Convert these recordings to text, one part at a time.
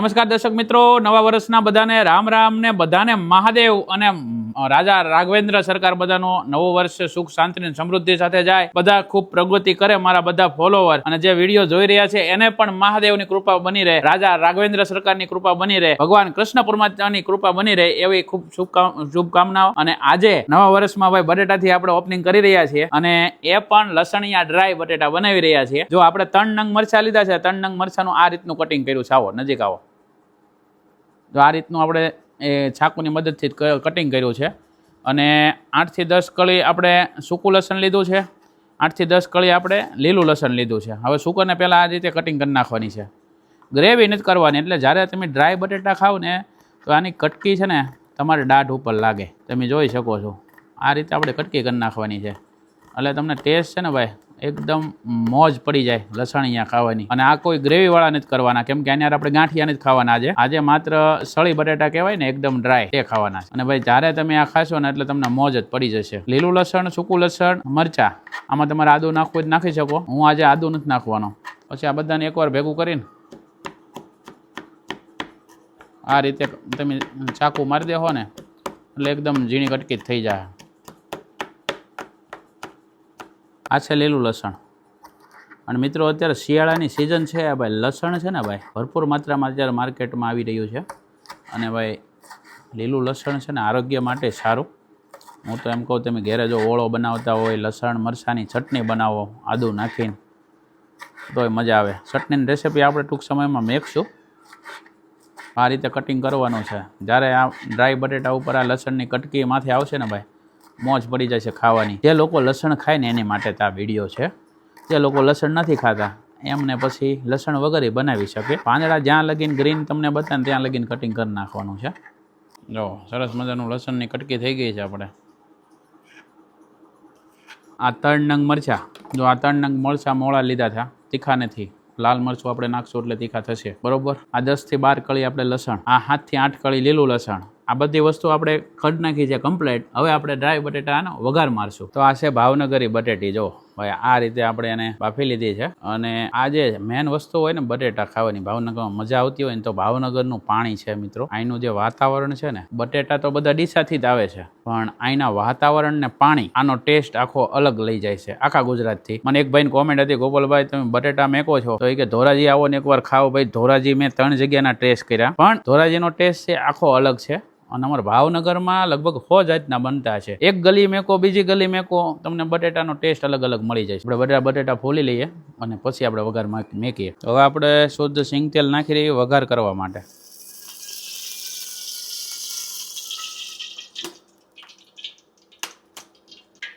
નમસ્કાર દર્શક મિત્રો, નવા વર્ષના બધાને રામ રામ બધાને મહાદેવ અને રાજા રાઘવેન્દ્ર સરકાર બધાનો નવો વર્ષ સુખ, શાંતિ અને સમૃદ્ધિ સાથે જાય. બધા ખૂબ પ્રગતિ કરે મારા બધા ફોલોવર અને જે વીડિયો જોઈ રહ્યા છે, એને પણ મહાદેવની કૃપા બની રહે, રાજા રાઘવેન્દ્ર સરકારની કૃપા બની રહે, ભગવાન કૃષ્ણ પરમાત્માની કૃપા બની રહે એવી ખૂબ શુભકામ- શુભકામનાઓ. અને આજે નવા વર્ષમાં ભાઈ બટેટાથી આપણે ઓપનિંગ કરી રહ્યા છીએ અને એ પણ લસણિયા ડ્રાય બટેટા બનાવી રહ્યા છીએ. જો આપણે ત્રણ નંગ મરચા લીધા છે ત્રણ નંગ મરચાનું આ રીતનું કટિંગ કર્યું છે. આવો, નજીક આવો. જો આ રીતનું આપણે એ છાકુની મદદથી કટિંગ કર્યું છે. અને આઠથી દસ કળી આપણે સૂકું લસણ લીધું છે. આઠથી દસ કળી આપણે લીલું લસણ લીધું છે. હવે સૂકરને પહેલાં આ રીતે કટિંગ કરી નાખવાની છે. ગ્રેવી નથી કરવાની, એટલે જ્યારે તમે ડ્રાય બટેટા ખાવ ને, તો આની કટકી છે ને, તમારે દાઢ ઉપર લાગે. તમે જોઈ શકો છો. આ રીતે આપણે કટકી કરી નાખવાની છે. એટલે તમને ટેસ્ટ છે ને ભાઈ એકદમ મોજ પડી જાય લસણિયા ખાવાની. અને આ કોઈ ગ્રેવીવાળા નથી કરવાના, કેમ કે આની આપણે ગાંઠિયા નથી ખાવાના આજે. આજે માત્ર સળી બટેટા કહેવાય ને, એકદમ ડ્રાય તે ખાવાના અને ભાઈ, જ્યારે તમે આ ખાશો ને એટલે તમને મોજ જ પડી જશે. લીલું લસણ, સૂકું લસણ, મરચા, આમાં તમારે આદુ નાખવું જ નાખી શકો. હું આજે આદુ નથી નાખવાનો. પછી આ બધાને એકવાર ભેગું કરીને આ રીતે તમે ચાકુ મારી દેહો ને, એટલે એકદમ ઝીણી કટકી જ થઈ જાય. આ છે લીલું લસણ. અને મિત્રો, અત્યારે શિયાળાની સિઝન છે. ભાઈ લસણ છે ને ભાઈ, ભરપૂર માત્રામાં અત્યારે માર્કેટમાં આવી રહ્યું છે. અને ભાઈ, લીલું લસણ છે ને આરોગ્ય માટે સારું. હું તો એમ કહું, તમે ઘેરે જો ઓળો બનાવતા હોય, લસણ, મરચાંની ચટણી બનાવો, આદું નાખીને, તોય મજા આવે. ચટણીની રેસીપી આપણે ટૂંક સમયમાં મેકશું. આ રીતે કટિંગ કરવાનું છે. જ્યારે આ ડ્રાય બટેટા ઉપર આ લસણની કટકી માથે આવશે ને ભાઈ મોજ પડી જશે ખાવાની. જે લોકો લસણ ખાય ને એની માટે આ વીડિયો છે. જે લોકો લસણ નથી ખાતા, એમને પછી લસણ વગર બનાવી શકે. પાંદડા જ્યાં લગીને ગ્રીન તમને બતાવે ત્યાં લગીને કટિંગ કરી નાખવાનું છે. જો, સરસ મજાનું લસણની કટકી થઈ ગઈ છે આપણે. આ ત્રણ નંગ મરચાં. જો આ ત્રણ નંગ મરચાં મોળા લીધા હતા તીખા નથી. લાલ મરચું આપણે નાખશું એટલે તીખા થશે. બરોબર? આ દસથી બાર કળી આપણે લસણ. આ સાતથી આઠ કળી લીલું લસણ. આ બધી વસ્તુ આપણે ખડ નાખી છે કમ્પ્લેટ હવે આપણે ડ્રાય બટેટાનો વઘાર મારશું. તો આ છે ભાવનગરી બટેટી. જો, ભાઈ, આ રીતે આપણે એને બાફી લીધી છે. અને આ જે મેન વસ્તુ હોય ને બટેટા ખાવાની, ભાવનગરમાં મજા આવતી હોય ને તો ભાવનગરનું પાણી છે મિત્રો. અહીંનું જે વાતાવરણ છે ને, બટેટા તો બધા ડીસાથી જ આવે છે. પણ અહીંના વાતાવરણ ને પાણી, આનો ટેસ્ટ આખો અલગ લઈ જાય છે આખા ગુજરાતથી. મને એક ભાઈની કોમેન્ટ હતી, ગોપાલભાઈ, તમે બટેટા મેકો છો? તો એ કે, ધોરાજી આવો ને એકવાર ખાઓ ભાઈ. ધોરાજી મેં ત્રણ જગ્યાના ટેસ્ટ કર્યા. પણ ધોરાજીનો ટેસ્ટ છે આખો અલગ છે. અને અમારા ભાવનગરમાં લગભગ સો જાતના બનતા છે. એક ગલી મેકો, બીજી ગલી મેકો, તમને બટેટાનો ટેસ્ટ અલગ અલગ મળી જાય આપણે બટેટા બટેટા ફોલી લઈએ અને પછી આપણે વઘાર માક- મેકીએ. હવે આપણે શુદ્ધ સિંગ તેલ નાખી રહીએ વઘાર કરવા માટે.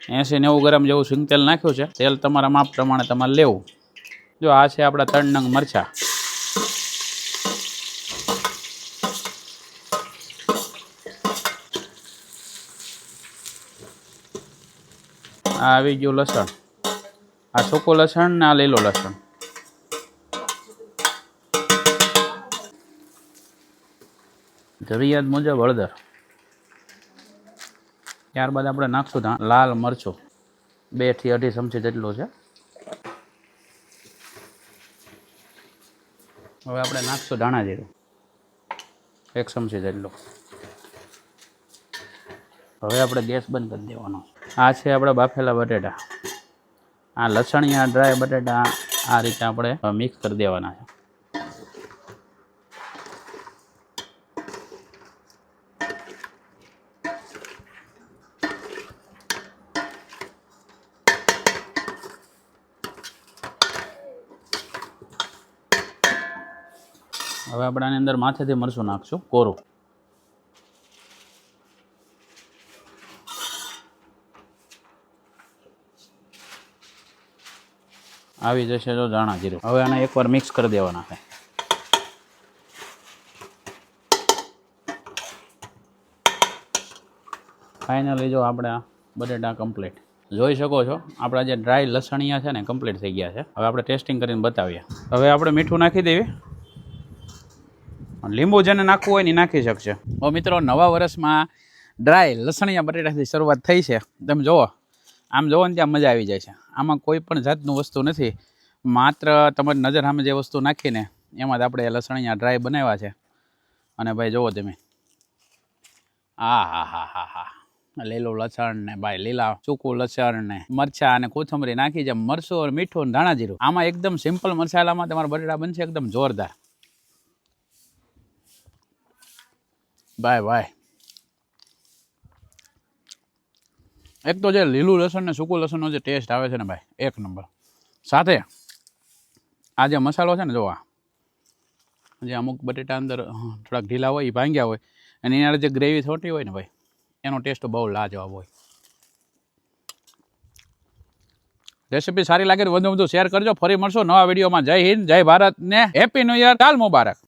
એંસી નેવું ગ્રામ જેવું સિંગ તેલ નાખ્યું છે. તેલ તમારા માપ પ્રમાણે તમારે લેવું. જો આ છે આપણા ત્રણ નંગ મરચાં. આ આવી ગયું લસણ. આ સૂકું લસણ ને આ લીલું લસણ. જરૂરિયાત મુજબ હળદર. ત્યારબાદ આપણે નાખશું લાલ મરચું. બેથી અઢી ચમચી જેટલું છે. હવે આપણે નાખશું ધાણા જીરું. એક ચમચી જેટલું. હવે આપણે ગેસ બંધ કરી દેવાનો. આ છે આપણા બાફેલા બટેટા. આ લસણિયા ડ્રાય બટેટા, આ રીતે આપણે મિક્સ કરી દેવાના છે. હવે આપણે આની અંદર માથેથી મરચું નાખશું, કોરું. આવી જશે જો ધાણા જીરું હવે આને એકવાર મિક્સ કરી દેવાના છે. ફાઇનલી જો આપણે બટેટા કમ્પ્લીટ જોઈ શકો છો, આપણા જે ડ્રાય લસણિયા છે ને કમ્પ્લીટ થઈ ગયા છે. હવે આપણે ટેસ્ટિંગ કરીને બતાવીએ. હવે આપણે મીઠું નાખી દેવી. લીંબુ જેને નાખવું હોય ને નાખી શકશે. મિત્રો, નવા વર્ષમાં ડ્રાય લસણિયા બટેટાથી શરૂઆત થઈ છે. તમે જુઓ. આમ જોવો ને ત્યાં મજા આવી જાય છે. આમાં કોઈ પણ જાતનું વસ્તુ નથી. માત્ર તમારી નજર સામે જે વસ્તુ નાખીને એમાં જ આપણે લસણિયા ડ્રાય બનાવ્યા છે. અને ભાઈ જુઓ તમે. આ હા હા હા હા લીલું લસણ ને ભાઈ લીલા સૂકું લસણ ને મરચા અને કોથમરી નાખી છે. મરચું મીઠું ધાણા જીરું. આમાં એકદમ સિમ્પલ મસાલામાં તમારા બટેટા બનશે એકદમ જોરદાર. બાય બાય એક તો જે લીલું લસણ ને સૂકું લસણનો જે ટેસ્ટ આવે છે ને ભાઈ, એક નંબર સાથે આ જે મસાલો છે ને જો આ. જે અમુક બટેટા અંદર થોડાક ઢીલા હોય એ ભાંગ્યા હોય, અને એના જે ગ્રેવી થોટી હોય ને ભાઈ, એનો ટેસ્ટ બહુ લાજવાબ હોય. રેસીપી સારી લાગે તો વધુ વધુ શેર કરજો. ફરી મળશો નવા વિડીયોમાં જય હિન્દ, જય ભારત ને હેપી ન્યુ યર કાલ મુબારક.